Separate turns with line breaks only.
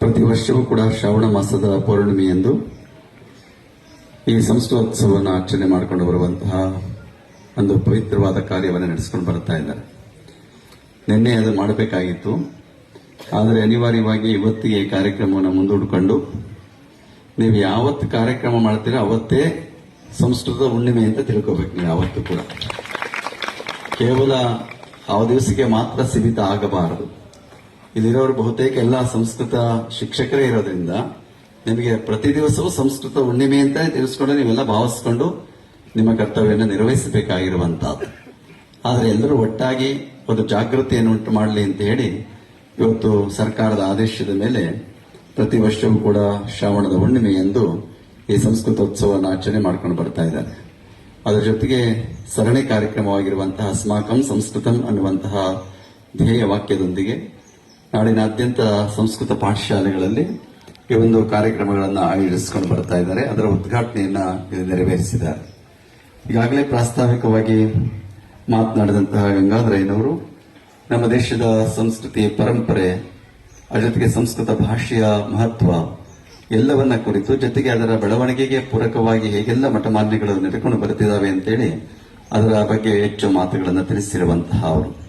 ಪ್ರತಿ ವರ್ಷವೂ ಕೂಡ ಶ್ರಾವಣ ಮಾಸದ ಪೌರ್ಣಿಮೆಯಂದು ಈ ಸಂಸ್ಕೃತೋತ್ಸವವನ್ನು ಆಚರಣೆ ಮಾಡಿಕೊಂಡು ಬರುವಂತಹ ಒಂದು ಪವಿತ್ರವಾದ ಕಾರ್ಯವನ್ನು ನಡೆಸಿಕೊಂಡು ಬರ್ತಾ ಇದ್ದಾರೆ. ನಿನ್ನೆ ಅದು ಮಾಡಬೇಕಾಗಿತ್ತು. ಆದರೆ ಅನಿವಾರ್ಯವಾಗಿ ಇವತ್ತಿಗೆ ಕಾರ್ಯಕ್ರಮವನ್ನು ಮುಂದೂಡಿಕೊಂಡು ನೀವು ಯಾವತ್ತು ಕಾರ್ಯಕ್ರಮ ಮಾಡ್ತೀರೋ ಅವತ್ತೇ ಸಂಸ್ಕೃತ ಹುಣ್ಣಿಮೆ ಅಂತ ತಿಳ್ಕೋಬೇಕು ನೀವು ಯಾವತ್ತೂ ಕೂಡ. ಕೇವಲ ಆ ದಿವಸಕ್ಕೆ ಮಾತ್ರ ಸೀಮಿತ ಆಗಬಾರದು. ಇಲ್ಲಿರೋರು ಬಹುತೇಕ ಎಲ್ಲ ಸಂಸ್ಕೃತ ಶಿಕ್ಷಕರೇ ಇರೋದ್ರಿಂದ ನಿಮಗೆ ಪ್ರತಿ ದಿವಸವೂ ಸಂಸ್ಕೃತ ಹುಣ್ಣಿಮೆ ಅಂತ ತಿಳಿಸ್ಕೊಂಡು ನೀವೆಲ್ಲ ಭಾವಿಸ್ಕೊಂಡು ನಿಮ್ಮ ಕರ್ತವ್ಯನ ನಿರ್ವಹಿಸಬೇಕಾಗಿರುವಂತಹದ್ದು ಆದರೆ ಎಲ್ಲರೂ ಒಟ್ಟಾಗಿ ಒಂದು ಜಾಗೃತಿಯನ್ನು ಉಂಟು ಮಾಡಲಿ ಅಂತ ಹೇಳಿ ಇವತ್ತು ಸರ್ಕಾರದ ಆದೇಶದ ಮೇಲೆ ಪ್ರತಿ ವರ್ಷವೂ ಕೂಡ ಶ್ರಾವಣದ ಹುಣ್ಣಿಮೆಯಂದು ಈ ಸಂಸ್ಕೃತೋತ್ಸವವನ್ನು ಆಚರಣೆ ಮಾಡ್ಕೊಂಡು ಬರ್ತಾ ಇದ್ದಾರೆ. ಅದರ ಜೊತೆಗೆ ಸರಣಿ ಕಾರ್ಯಕ್ರಮವಾಗಿರುವಂತಹ ಅಸ್ಮಾಕಂ ಸಂಸ್ಕೃತಂ ಅನ್ನುವಂತಹ ಧ್ಯೇಯ ವಾಕ್ಯದೊಂದಿಗೆ ನಾಡಿನಾದ್ಯಂತ ಸಂಸ್ಕೃತ ಪಾಠಶಾಲೆಗಳಲ್ಲಿ ಈ ಒಂದು ಕಾರ್ಯಕ್ರಮಗಳನ್ನು ಆಯೋಜಿಸಿಕೊಂಡು ಬರ್ತಾ ಇದ್ದಾರೆ. ಅದರ ಉದ್ಘಾಟನೆಯನ್ನ ನೆರವೇರಿಸಿದ್ದಾರೆ. ಈಗಾಗಲೇ ಪ್ರಾಸ್ತಾವಿಕವಾಗಿ ಮಾತನಾಡಿದಂತಹ ಗಂಗಾಧರಯ್ಯನವರು, ನಮ್ಮ ದೇಶದ ಸಂಸ್ಕೃತಿ ಪರಂಪರೆ ಅದರ ಜೊತೆಗೆ ಸಂಸ್ಕೃತ ಭಾಷೆಯ ಮಹತ್ವ ಎಲ್ಲವನ್ನ ಕುರಿತು, ಜೊತೆಗೆ ಅದರ ಬೆಳವಣಿಗೆಗೆ ಪೂರಕವಾಗಿ ಹೇಗೆಲ್ಲ ಮಠಮಾನ್ಯಗಳು ನಡೆಕೊಂಡು ಬರ್ತಿದ್ದಾವೆ ಅಂತೇಳಿ ಅದರ ಬಗ್ಗೆ ಹೆಚ್ಚು ಮಾತುಗಳನ್ನು ತಿಳಿಸಿರುವಂತಹ ಅವರು.